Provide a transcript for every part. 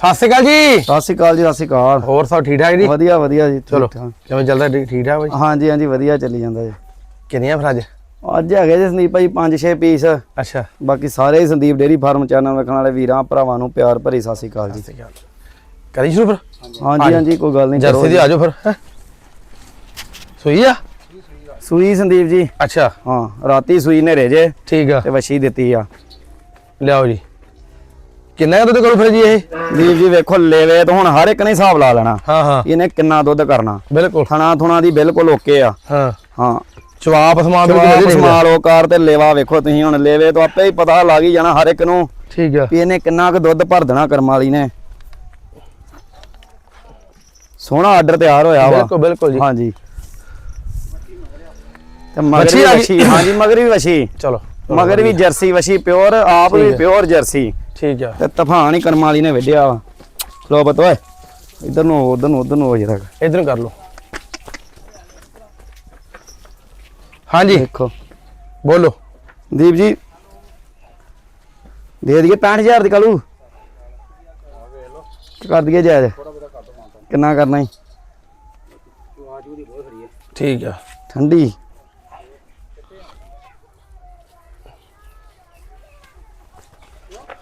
ਸਤਿ ਸ਼੍ਰੀ ਅਕਾਲ ਜੀ। ਸਤਿ ਸ਼੍ਰੀ ਅਕਾਲ ਜੀ ਸਤਿ ਸ਼੍ਰੀ ਅਕਾਲ। ਹੋਰ ਸਭ ਠੀਕ ਠਾਕ ਜੀ? ਵਧੀਆ ਵਧੀਆ ਜੀ ਚਲੋ। ਕਿਵੇਂ ਚੱਲਦਾ ਠੀਕ ਠੀਕ ਬਾਈ? ਹਾਂਜੀ ਹਾਂਜੀ ਵਧੀਆ ਚੱਲੀ ਜਾਂਦਾ ਜੀ। ਕਿੰਨੀਆਂ ਫਿਰ ਅੱਜ? ਅੱਜ ਹੈਗੇ ਜੀ ਸੰਦੀਪ ਭਾਈ 5-6 ਪੀਸ। ਅੱਛਾ। ਬਾਕੀ ਸਾਰੇ ਹੀ ਸੰਦੀਪ ਡੇਰੀ ਫਾਰਮ ਚੈਨਲ ਵੇਖਣ ਵਾਲੇ ਵੀਰਾਂ ਭਰਾਵਾਂ ਨੂੰ ਪਿਆਰ ਭਰੀ ਸਤਿ ਸ਼੍ਰੀ ਅਕਾਲ ਜੀ। ਸਤਿ ਸ਼੍ਰੀ ਅਕਾਲ। ਕਰੀ ਸ਼ੁਰੂ ਫਿਰ? ਹਾਂਜੀ ਹਾਂਜੀ ਕੋਈ ਗੱਲ ਨਹੀਂ ਜਰਸੀ ਦੀ ਆ ਜਾਓ ਫਿਰ? ਸੂਈ ਆ? ਸੂਈ ਸੰਦੀਪ ਜੀ। ਅੱਛਾ। ਹਾਂ ਰਾਤੀ ਸੂਈ ਨੇ ਜੇ ਠੀਕ ਆ। ਤੇ ਵਛੀ ਦਿੱਤੀ ਆ। ਲਿਆਓ ਜੀ। ਕਿੰਨਾ ਕੁ ਦੁੱਧ ਕਰੂ ਫਿਰ ਜੀ ਇਹ? ਸੰਦੀਪ ਜੀ ਵੇਖੋ ਲੇਵੇ ਤਾਂ ਹੁਣ ਹਰ ਇੱਕ ਨੇ ਹਿਸਾਬ ਲਾ ਲੈਣਾ। ਹਾਂ ਹਾਂ। ਇਹਨੇ ਕਿੰਨਾ ਦੁੱਧ ਕਰਨਾ। ਬਿਲਕੁਲ। ਥਣਾ ਥੁਣਾ ਦੀ ਬਿਲਕੁਲ ਓਕੇ ਆ। ਹਾਂ। ਹਾਂ। ਚਵਾਪ ਸਮਾਨ ਬਿਲਕੁਲ। ਸਮਾਲ ਓਕਾਰ ਤੇ ਲੇਵਾ ਵੇਖੋ ਤੁਸੀਂ ਹੁਣ ਲੇਵੇ ਤੋਂ ਆਪੇ ਹੀ ਪਤਾ ਲੱਗ ਹੀ ਜਾਣਾ ਹਰ ਇੱਕ ਨੂੰ ਠੀਕ ਆ। ਵੀ ਇਹਨੇ ਕਿੰਨਾ ਕੁ ਦੁੱਧ ਭਰ ਦੇਣਾ ਕਰਮ ਵਾਲੀ ਨੇ। ਸੋਹਣਾ ਆਰਡਰ ਤਿਆਰ ਹੋਇਆ ਵਾ। ਬਿਲਕੁਲ ਬਿਲਕੁਲ ਜੀ। ਹਾਂਜੀ। ਤੇ ਮਗਰ ਆ ਵੀ ਗਈ। ਵਛੀ ਹਾਂਜੀ ਮਗਰ ਵੀ ਵਛੀ। ਚਲੋ। ਮਗਰ ਵੀ ਜਰਸੀ ਵਛੀ ਪਿਓਰ ਆਪ ਵੀ। Pure jersey. ਠੀਕ ਆ। ਤੇ ਤੂਫਾਨ ਹੀ ਕਰਮ ਵਾਲੀ ਨੇ ਵਿੱਢਿਆ ਵਾ। ਲੋ ਬਤ ਓਏ ਇਧਰ ਨੂੰ ਉਧਰ ਨੂੰ ਉਧਰ ਨੂੰ ਹੋ ਜਰਾ ਇਧਰ ਨੂੰ ਕਰ ਲਓ। ਹਾਂਜੀ। ਦੇਖੋ। ਬੋਲੋ। ਦੀਪ ਜੀ ਦੇ ਦਈਏ 65000 ਦੀ ਕਾਲੂ। ਕਰ ਦਈਏ ਜਾਇਜ਼। ਕਿੰਨਾ ਕਰਨਾ ਹੀ ਠੀਕ ਆ। ਠੰਡੀ।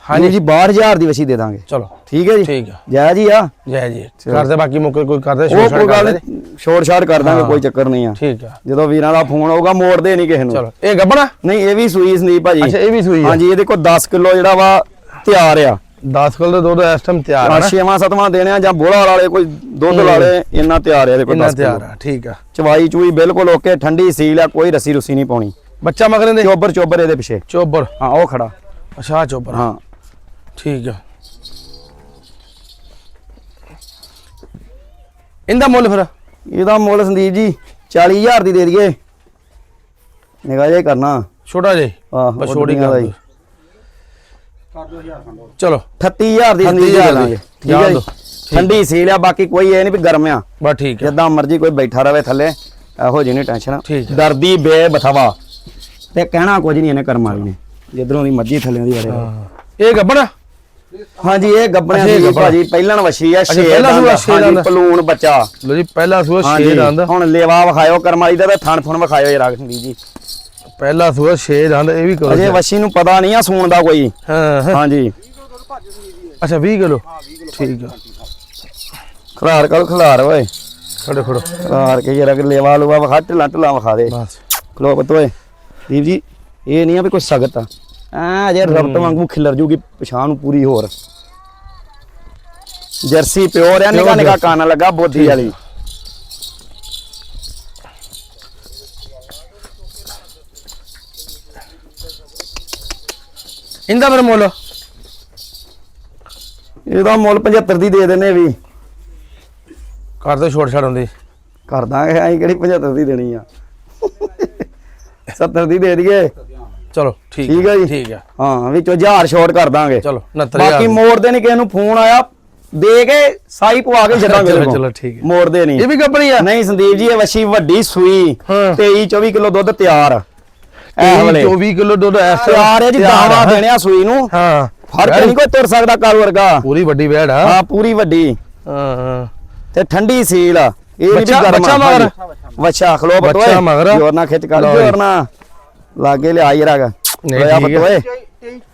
ਹਾਂਜੀ। ਜੀ 62000 ਦੀ ਵਸੀ ਦੇ ਦਾਂਗੇ। ਚਲੋ। ਠੀਕ ਹੈ ਜੀ? ਠੀਕ ਆ। ਜਾਇਜ਼ ਹੀ ਆ। ਜੈ ਜੀ। ਕਰਦੇ ਬਾਕੀ ਮੁੱਕ ਕੋਈ ਕਰਦੇ ਸ਼ੋਰ ਕਰਦੇ ਨੀ, ਛੋੜ ਛਾੜ ਕਰ ਦਾਂਗੇ ਕੋਈ ਚੱਕਰ ਨਹੀਂ ਆ। ਠੀਕ ਆ। ਜਦੋਂ ਵੀਰਾਂ ਦਾ ਫੋਨ ਆਊਗਾ ਮੋੜਦੇ ਨਹੀਂ ਕਿਸੇ ਨੂੰ। ਚਲੋ। ਇਹ ਗੱਬਣਾ? ਨਹੀਂ ਇਹ ਵੀ ਸੂਈ ਸੰਦੀਪ ਭਾਜੀ ਅੱਛਾ ਇਹ ਵੀ ਸੂਈ ਆ। ਹਾਂਜੀ ਇਹਦੇ ਕੋਲ 10 ਕਿਲੋ ਜਿਹੜਾ ਵਾ ਤਿਆਰ ਆ। 10 ਕਿਲੋ ਦੇ ਦੁੱਧ ਇਸ ਟਾਈਮ ਤਿਆਰ ਆ ਆ ਨਾ ਛੇਵਾਂ ਸਤਵਾਂ ਦੇਣੇ ਆ ਜਾਂ ਬੋਲਾ ਵਾਲੇ ਕੋਈ ਦੁੱਧ ਵਾਲੇ ਇੰਨਾ ਤਿਆਰ ਆ ਇਹਦੇ ਕੋਲ ਇੰਨਾ 10 ਤਿਆਰ ਕਿਲੋ ਆ ਠੀਕ ਆ। ਚਵਾਈ ਚੂਈ ਬਿਲਕੁਲ ਓਕੇ ਠੰਡੀ ਸੀਲ ਆ ਕੋਈ ਰੱਸੀ ਰੁੱਸੀ ਨਹੀਂ ਪਾਉਣੀ। ਬੱਚਾ ਮਗਰੇ ਦੇ ਚੋਬਰ ਚੋਬਰ ਇਹਦੇ ਪਿੱਛੇ। ਚੋਬਰ। ਹਾਂ ਉਹ ਖੜਾ। ਅੱਛਾ ਚੋਬਰ। ਹਾਂ। ਠੀਕ ਆ। ਇਹਦਾ ਮੁੱਲ ਫਿਰ? ਇਹਦਾ ਮੁੱਲ ਸੰਦੀਪ ਜੀ 40000 ਦੀ ਦੇ ਦਈਏ। ਨਿਗਾਹ ਜੇ ਕਰਨਾ। ਛੋਟਾ ਜੇ? ਆਹ ਬਸ ਛੋਟੀ ਉੱਡਣੀਆਂ ਕਰ ਦਾ। ਚਲੋ। 38000 ਦੀ ਸੰਦੀਪ ਜੀ 38,000 ਦੇ ਦਾਂਗੇ ਠੀਕ ਹੈ। ਜੀ। ਠੰਡੀ ਸੀਲ ਆ ਬਾਕੀ ਕੋਈ ਇਹ ਨਹੀਂ ਵੀ ਗਰਮ ਆ। ਬਸ ਠੀਕ ਆ। ਜਿੱਦਾਂ ਮਰਜ਼ੀ ਕੋਈ ਬੈਠਾ ਰਵੇ ਥੱਲੇ ਇਹੋ ਜਿਹੀ ਨਹੀਂ ਟੈਨਸ਼ਨ ਠੀਕ ਹੈ। ਡਰਦੀ ਬੇਬਥਵਾ ਤੇ ਕਹਿਣਾ ਕੁਝ ਨਹੀਂ ਇਹਨੇ ਕਰਮ ਵਾਲੀ ਨੇ। ਜਿੱਧਰੋਂ ਦੀ ਮਰਜ਼ੀ ਥੱਲੇ ਦੀ ਵੜੇ ਇਹ ਗੱਬਣਾ ਹਾਂਜੀ ਇਹ ਗੱਬਣਿਆਂ ਦੀ। ਭਾਜੀ ਪਹਿਲਾਂ ਵਛੀ ਆ ਸੂਆ ਛੇ ਹਾਂਜੀ। ਪਲੂਣ ਬੱਚਾ। ਲੋ ਜੀ ਪਹਿਲਾ ਸੂਆ 6 ਹਾਂਜੀ ਦੰਦ। ਹੁਣ ਲੇਵਾ ਵਿਖਾਇਓ ਕਰਮ ਵਾਲੀ ਦਾ ਤੇ ਥਣ ਥਣ ਵਿਖਾਇਓ ਜਰਾ ਸੰਦੀਪ ਜੀ। ਪਹਿਲਾ ਸੂਆ 6 ਦੰਦ ਇਹ ਵੀ ਕਰੋ ਅਜੇ ਵਛੀ ਨੂੰ ਪਤਾ ਨਹੀਂ ਆ ਸੂਣ ਦਾ ਕੋਈ। ਹਾਂ। ਹਾਂਜੀ। ਅੱਛਾ 20 ਕਿਲੋ? ਠੀਕ ਆ। ਖਲਾਰ ਕਰ ਖਲਾਰ ਓਏ। ਖੜੋ ਖੜੋ। ਖਲਾਰ ਕੇ ਜਰਾ ਲੇਵਾ ਲੂਆ ਵਿਖਾ ਢਿੱਲਾ ਢਿੱਲਾ ਵਿਖਾ ਦੇ। ਬਸ। ਖਲੋ ਪਤੋਏ ਦੀਪ ਜੀ ਇਹ ਨਹੀਂ ਆ ਵੀ ਕੋਈ ਸਖਤ ਆ। ਐ ਜੇ ਰਬਟ ਵਾਂਗੂ ਖਿਲਰ ਜੂਗੀ ਪਛਾਣ ਨੂੰ ਪੂਰੀ ਹੋਰ। ਜਰਸੀ ਪਿਓਰ ਆ ਨਿਕਾ ਨਿਕਾ। ਕੰਨ ਲੱਗਾ ਬੋਦੀ ਵਾਲੀ। ਇਹਦਾ ਫਿਰ ਮੁੱਲ? ਇਹਦਾ ਮੁੱਲ 75 ਦੀ ਦੇ ਦਿੰਨੇ ਵੀ। ਕਰਦੇ ਛੋੜ ਛੜ ਹੁੰਦੀ ਕਰ ਦਾਂਗੇ ਅਸੀਂ ਕਿਹੜੀ 75 ਦੀ ਦੇਣੀ ਆ? 70 ਦੀ ਦੇ ਦਈਏ। ਚਲੋ ਠੀਕ ਠੀਕ ਹੈ ਜੀ। ਠੀਕ ਆ। ਹਾਂ ਵਿੱਚੋਂ 1000 ਸ਼ਾਰਟ ਕਰ ਦਾਂਗੇ। ਚਲੋ 69000 ਬਾਕੀ ਮੋੜਦੇ ਨਹੀਂ ਕਿਸੇ ਨੂੰ ਫੋਨ ਆਇਆ ਦੇ ਕੇ ਸਾਈ ਪਵਾ ਕੇ ਛੱਡਾਂਗੇ ਚਲੋ। ਚਲੋ, ਠੀਕ ਹੈ। ਮੋੜਦੇ ਨਹੀਂ ਇਹ ਵੀ ਗੱਬਣੀ ਆ। ਨਹੀਂ ਸੰਦੀਪ ਜੀ ਇਹ ਵੱਛੀ ਵੱਡੀ ਸੂਈ ਹਾਂ। 23 24 ਕਿਲੋ ਦੁੱਧ ਤਿਆਰ। ਵੇਲੇ। 24 ਕਿਲੋ ਦੁੱਧ ਇਸ ਤਿਆਰ ਹੈ ਜੀ ਦਾਵਾ। ਦੇਣਿਆ ਸੂਈ ਨੂੰ। ਹਾਂ। ਫ਼ਰਕ ਨਹੀਂ ਕੋਈ ਤੁਰ ਸਕਦਾ ਕਾਲ ਵਰਗਾ। ਪੂਰੀ ਵੱਡੀ ਵੈੜ ਆ। ਹਾਂ ਪੂਰੀ ਵੱਡੀ। ਹਾਂ ਹਾਂ। ਤੇ ਠੰਡੀ ਸੀਲ ਆ। ਇਹ ਨਹੀਂ ਗਰਮ ਬੱਚਾ ਮਗਰ? ਬੱਚਾ ਖਲੋ ਬਤੋਏ ਬੱਚਾ ਮਗਰ? ਜੋਰ ਖਿੱਚ ਕਰ। ਜੋਰ ਨਾ ਲਾਗੇ ਲਿਆ ਹੀ ਰਗਾ। ਨਹੀਂ, ਲੋਇਆ ਠੀਕ ਹੈ। ਬਤੋਏ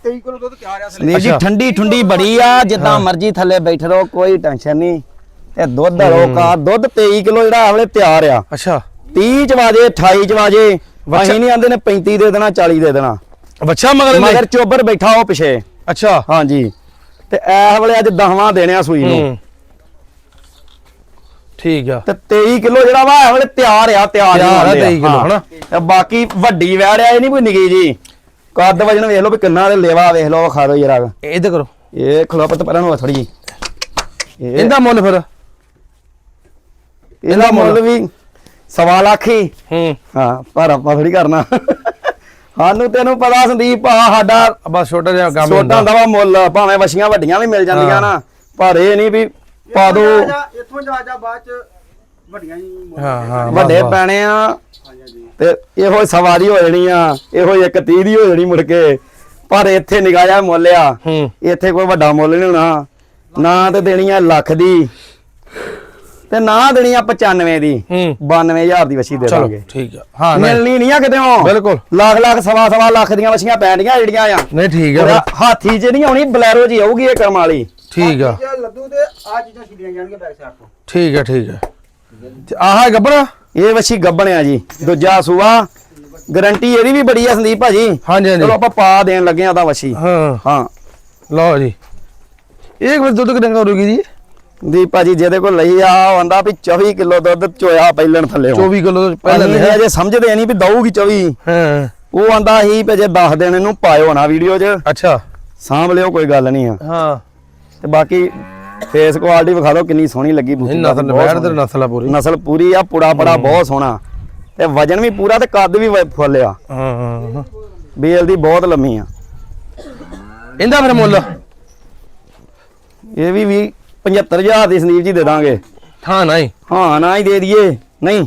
23 ਕਿਲੋ ਦੁੱਧ ਤਿਆਰ ਆ ਸੰਦੀਪ ਜੀ ਅੱਛਾ। ਠੰਡੀ ਠੰਡੀ ਬੜੀ ਆ ਜਿੱਦਾਂ ਮਰਜ਼ੀ ਥੱਲੇ ਬੈਠ ਰਹੋ ਕੋਈ ਟੈਨਸ਼ਨ ਨਹੀਂ। ਤੇ ਦੁੱਧ ਹਲੋ ਕਾ ਦੁੱਧ 23 ਕਿਲੋ ਜਿਹੜਾ ਆਵਲੇ ਤਿਆਰ ਆ। ਅੱਛਾ। 30 ਚ ਵਾਜੇ 28 ਚ ਵਾਜੇ ਅਸੀਂ ਨਹੀਂ ਆਂਦੇ ਨੇ 35 ਦੇ ਦੇਣਾ 40 ਦੇ ਦੇਣਾ। ਬੱਚਾ ਮਗਰ ਇਹਦੇ? ਮਗਰ ਚੋਬਰ ਬੈਠਾ ਉਹ ਪਿਛੇ। ਅੱਛਾ। ਹਾਂਜੀ। ਤੇ ਐ ਵੇਲੇ ਅੱਜ ਦਹਵਾਂ ਦੇਣਿਆ ਸੂਈ ਨੂੰ। ਹੂੰ। ਠੀਕ ਆ। ਤੇ 23 ਕਿਲੋ ਜਿਹੜਾ ਵਾ ਇਹ ਵੇਲੇ ਤਿਆਰ ਆ ਤਿਆਰ ਤਿਆਰ ਆ ਮੰਨਦੇ 23 ਕਿੱਲੋ। ਹਨਾ? ਤੇ ਬਾਕੀ ਵੱਡੀ ਵੈੜ ਆ ਇਹ ਨਹੀਂ ਕੋਈ ਨਿੱਕੀ ਜੀ। ਕੱਦ ਵਜਨ ਵੇਖ ਲਓ ਵੀ ਕਿੰਨਾ ਦੇ ਲੇਵਾ ਵੇਖ ਲਓ ਖਾ ਲਓ ਜਰਾ। ਇਹਦੇ ਕਰੋ। ਇਹ ਖਲੋਪਤ ਪਰਾਂ ਨੂੰ ਥੋੜੀ ਜੀ। ਇਹ ਇਹਦਾ ਮੁੱਲ ਫਿਰ। ਇਹਦਾ ਮੁੱਲ। ਵੀ ਸਵਾ ਲੱਖ ਹੀ। ਹੂੰ। ਹਾਂ ਪਰ ਆਪਾਂ ਥੋੜੀ ਕਰਨਾ। ਸਾਨੂੰ ਤੈਨੂੰ ਪਤਾ ਸੰਦੀਪ ਆ ਸਾਡਾ ਬਸ ਛੋਟਾ ਜਿਹਾ ਕੰਮ ਛੋਟਾ ਹੁੰਦਾ। ਹੁੰਦਾ ਵਾ ਮੁੱਲ ਭਾਵੇਂ ਵਛੀਆਂ ਵੱਡੀਆਂ ਵੀ ਮਿਲ ਜਾਂਦੀਆਂ। ਨਾ ਪਰ ਇਹ ਨਹੀਂ ਵੀ ਪਾ ਦੋ। ਇੱਥੋਂ ਜਾ ਜਾ ਬਾਅਦ ਚ ਵੱਡੀਆਂ ਹੀ ਮੋੜ ਹਾਂ ਹਾਂ ਬਸ, ਵੱਡੇ ਬਸ। ਪੈਣੇ ਆ। ਹਾਂਜੀ ਤੇ ਇਹੋ ਹੀ ਸਵਾਰੀ ਹੋ ਜਾਣੀ ਆ ਇਹੋ ਹੀ ਇੱਕ 30 ਦੀ ਹੋ ਜਾਣੀ ਮੁੜ ਕੇ। ਪਰ ਇੱਥੇ ਨਿਗਾਹਿਆ ਮੁੱਲ ਆ। ਹੂੰ। ਇੱਥੇ ਕੋਈ ਵੱਡਾ ਮੁੱਲ ਨਹੀਂ ਹੋਣਾ। ਨਾ ਤੇ ਦੇਣੀ ਆ ਲੱਖ ਦੀ ਤੇ ਨਾ ਦੇਣੀ ਆ 95 ਦੀ। ਹੂੰ। 92000 ਦੀ ਵਛੀ ਦੇ ਚਲੋ ਦਾਂਗੇ। ਠੀਕ ਆ। ਹਾਂ ਨਹੀਂ। ਮਿਲਣੀ ਨਹੀਂ ਆ ਕਿਤੇ ਬਿਲਕੁਲ। ਲੱਖ ਲੱਖ ਸਵਾ ਸਵਾ ਲੱਖ ਦੀਆਂ ਵਛੀਆਂ ਪੈਣੀਆਂ ਜਿਹੜੀਆਂ ਆ। ਨਹੀਂ ਠੀਕ ਆ ਉਹਦਾ ਫਿਰ, ਹਾਥੀ 'ਚ ਨਹੀਂ ਆਉਣੀ ਬਲੈਰੋ ਹੀ ਆਊਗੀ ਇਹ ਕਰਮ ਵਾਲੀ। ਠੀਕ ਆ। ਜੇ ਲੱਦੂ ਤੇ ਆ ਚੀਜ਼ਾਂ ਛਿੜੀਆਂ ਜਾਣਗੀਆਂ ਬੈਕ ਸਾਈਡ ਤੋਂ। ਠੀਕ ਆ ਠੀਕ ਆ। ਤੇ ਆਹ ਗੱਬਣਾ? ਇਹ ਵਛੀ ਗੱਬਣ ਆ ਜੀ ਦੂਜਾ ਸੂਆ। ਗਾਰੰਟੀ ਇਹਦੀ ਵੀ ਬੜੀ ਆ ਸੰਦੀਪ ਭਾਜੀ। ਹਾਂਜੀ ਹਾਂਜੀ। ਚਲੋ ਆਪਾਂ ਪਾ ਦੇਣ ਲੱਗੇ ਆ ਉਹਦਾ ਵਛੀ। ਹਾਂ। ਹਾਂ। ਲਓ ਜੀ। ਇਹ ਕੋਈ ਦੁੱਧ ਕਿੰਨਾ ਕਰੂਗੀ ਜੀ ਦੀਪ ਭਾਜੀ ਜਿਹਦੇ ਕੋਲ ਲਈ ਆ ਉਹ ਆਂਦਾ ਵੀ 24 ਕਿਲੋ ਦੁੱਧ ਚੋਇਆ ਪਹਿਲਣ ਥੱਲੇ 24 ਕਿਲੋ ਤੋਂ ਪਹਿਲਾਂ ਪਹਿਲਾਂ ਲਿਖਿਆ ਜੇ ਸਮਝਦੇ ਨਹੀਂ ਵੀ ਦਊਗੀ 24 ਹਾਂ। ਉਹ ਆਂਦਾ ਸੀ ਵੀ ਜੇ 10 ਦਿਨ ਇਹਨੂੰ ਪਾਇਓ ਨਾ ਵੀਡੀਓ 'ਚ। ਅੱਛਾ। ਸਾਂਭ ਲਿਓ ਕੋਈ ਗੱਲ ਨਹੀਂ ਆ। ਹਾਂ। ਤੇ ਬਾਕੀ ਫੇਸ ਕੁਆਲਿਟੀ ਵਿਖਾ ਦਿਓ ਕਿੰਨੀ ਸੋਹਣੀ ਲੱਗੀ ਬੂਟੀ। ਦਾ, ਨਸਲ ਬੈਠ ਤੇ ਸੋਹਣੀ। ਨਸਲ ਆ ਪੂਰੀ। ਨਸਲ ਪੂਰੀ ਆ ਪੁੜਾ ਪੜਾ ਬਹੁਤ ਸੋਹਣਾ। ਤੇ ਵਜਨ ਵੀ ਪੂਰਾ ਤੇ ਕੱਦ ਵੀ ਫੁੱਲ ਆ। ਹਾਂ ਹਾਂ, ਹਾਂ। ਬੇਲ ਦੀ ਬਹੁਤ ਲੰਮੀ ਆ। ਇਹਦਾ ਫਿਰ ਮੁੱਲ? ਇਹ ਵੀ ਵੀ 75000 ਦੀ ਸੰਦੀਪ ਜੀ ਦੇ ਦਾਂਗੇ। ਹਾਂ ਨਹੀਂ। ਹਾਂ ਨਾ ਹੀ ਦੇ ਦਈਏ। ਨਹੀਂ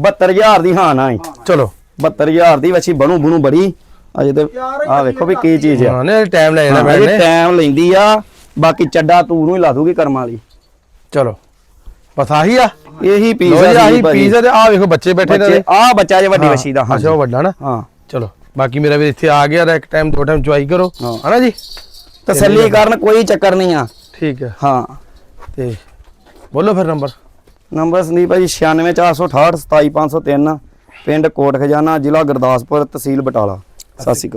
72000 ਦੀ ਹਾਂ ਨਾ ਹੀ। ਚਲੋ। 72000 ਦੀ ਵਛੀ ਬਣੂ ਬਣੂ ਬੜੀ। ਅਜੇ ਤੇ ਆ ਵੇਖੋ ਵੀ ਕੀ ਚੀਜ਼ ਆ। ਹਾਂ ਨੇ ਟਾਈਮ ਲੈ ਜਾਣਾ ਮੈਂ ਇਹ ਟਾਈਮ ਲੈਂਦੀ ਆ। ਬਾਕੀ ਚੱਡਾ ਤੂੰ ਨੂੰ ਹੀ ਲਾ ਦੂਗੀ ਕਰਮ ਵਾਲੀ। ਚਲੋ। ਬਸ ਆਹੀ ਆ। ਇਹੀ ਪੀਸ ਆ ਜੀ ਆਹੀ। ਪੀਸ ਆ ਤੇ ਆ ਵੇਖੋ ਬੱਚੇ ਬੈਠੇ ਨੇ ਆ ਬੱਚਾ ਜੇ ਵੱਡੀ ਵਛੀ ਦਾ ਅੱਛਾ ਉਹ ਵੱਡਾ ਨਾ? ਹਾਂ। ਚਲੋ ਬਾਕੀ ਮੇਰਾ ਵੀ ਇੱਥੇ ਆ ਗਿਆ ਤਾਂ ਇੱਕ ਟਾਈਮ ਦੋ ਟਾਈਮ ਚੁਆਈ ਕਰੋ। ਹਨਾ ਜੀ? ਤਸੱਲੀ ਕਰਨ ਕੋਈ ਚੱਕਰ ਨਹੀਂ ਆ। ਠੀਕ ਹੈ ਹਾਂ। ਤੇ ਬੋਲੋ ਫਿਰ ਨੰਬਰ। ਨੰਬਰ ਸੰਦੀਪ ਭਾਜੀ 96468 27503 ਪਿੰਡ ਕੋਟ ਖਜ਼ਾਨਾ ਜ਼ਿਲ੍ਹਾ ਗੁਰਦਾਸਪੁਰ ਤਹਿਸੀਲ ਬਟਾਲਾ। ਸਤਿ ਸ਼੍ਰੀ